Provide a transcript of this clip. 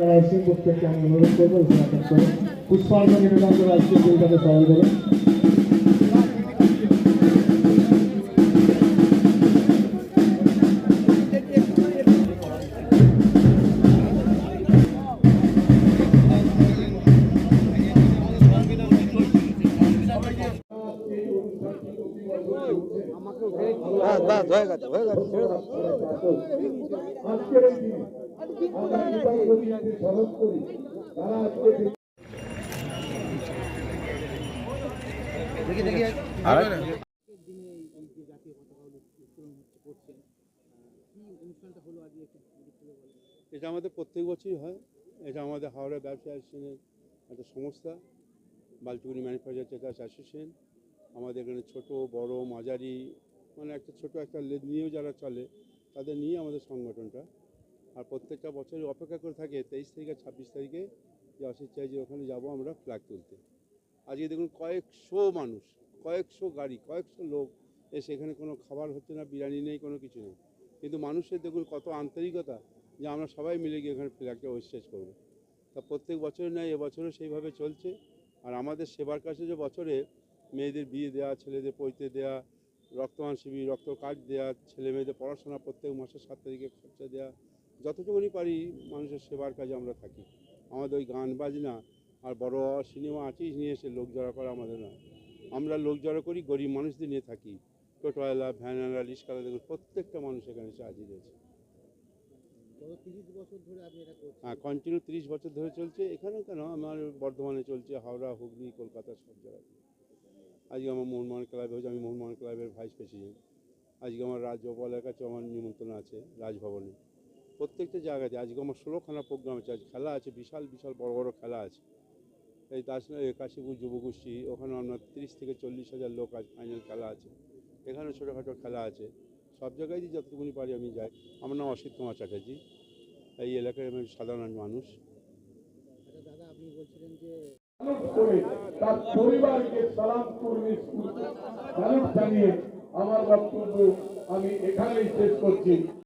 Raising প্রত্যেককে আমি অনুরোধ করব স্নাতক করে পুষ্পার্ঘ নিবেদন করে আজকে দিনটাকে সরল করে এটা আমাদের প্রত্যেক বছরই হয়। এটা আমাদের হাওড়া ব্যবসা একটা সংস্থা বালচুগুড়ি ম্যানুফ্যাকচার ট্রেডার্স অ্যাসোসিয়েশন আমাদের এখানে ছোট, বড়, মাঝারি মানে একটা ছোট একটা নিয়েও যারা চলে, তাদের নিয়ে আমাদের সংগঠনটা। আর প্রত্যেকটা বছরই অপেক্ষা করে থাকে, তেইশ তারিখে ছাব্বিশ তারিখে যে অসিত যে ওখানে যাব আমরা ফ্ল্যাগ তুলতে। আজকে দেখুন কয়েকশো মানুষ, কয়েকশো গাড়ি, কয়েকশো লোক এসে এখানে কোনো খাবার হচ্ছে না, বিরিয়ানি নেই, কোনো কিছু নেই। কিন্তু মানুষের দেখুন কত আন্তরিকতা যে আমরা সবাই মিলে গিয়ে এখানে ফ্ল্যাগটা ওয়েস্টেজ করব। তা প্রত্যেক বছরের নয় এবছরও সেইভাবে চলছে। আর আমাদের সেবার কাছে যে বছরে মেয়েদের বিয়ে দেওয়া ছেলেদের পৈতে দেওয়া রক্তদান শিবির রক্ত কার্ড দেওয়া ছেলে মেয়েদের পড়াশোনা প্রত্যেক মাসের সাত তারিখে খরচা দেওয়া যতটুকুনি পারি মানুষের সেবার কাজে আমরা থাকি। আমাদের ওই গান বাজনা আর বড় সিনেমা আর্টিস্ট নিয়ে এসে লোক জড়ো করা আমাদের না আমরা লোক জড়ো করি গরিব মানুষদের নিয়ে থাকি। টোটোওয়ালা ভ্যানওয়ালা রিক্সাওয়ালা দেখুন প্রত্যেকটা মানুষ এখানে এসে হাজির হয়েছে। হ্যাঁ কন্টিনিউ তিরিশ বছর ধরে চলছে। এখানে কেন? আমার বর্ধমানে চলছে হাওড়া হুগলি কলকাতা সব জায়গায় আজকে আমার মোহনমোহন ক্লাবে হয়েছে, আমি মোহনমোহন ক্লাবের ভাইস প্রেসিডেন্ট আজকে আমার রাজগোপালের কাছে আমার নিমন্ত্রণ আছে, রাজভবনে। প্রত্যেকটা জায়গাতে আজকে আমার ষোলোখানা প্রোগ্রাম আছে, আজ খেলা আছে, বিশাল বিশাল, বড় বড় খেলা আছে। এই দাস কাশীপুর যুবগোষ্ঠী ওখানে আপনার তিরিশ থেকে চল্লিশ হাজার লোক আজ ফাইনাল খেলা আছে। এখানে ছোটোখাটো খেলা আছে। সব জায়গায় যতটুকুনি পারি আমি যাই। আমার নাম অসিত কুমার চ্যাটার্জি। এই এলাকায় আমি সাধারণ মানুষ। মানুষ তার জানিয়ে আমার বক্তব্য আমি এখানেই শেষ করছি।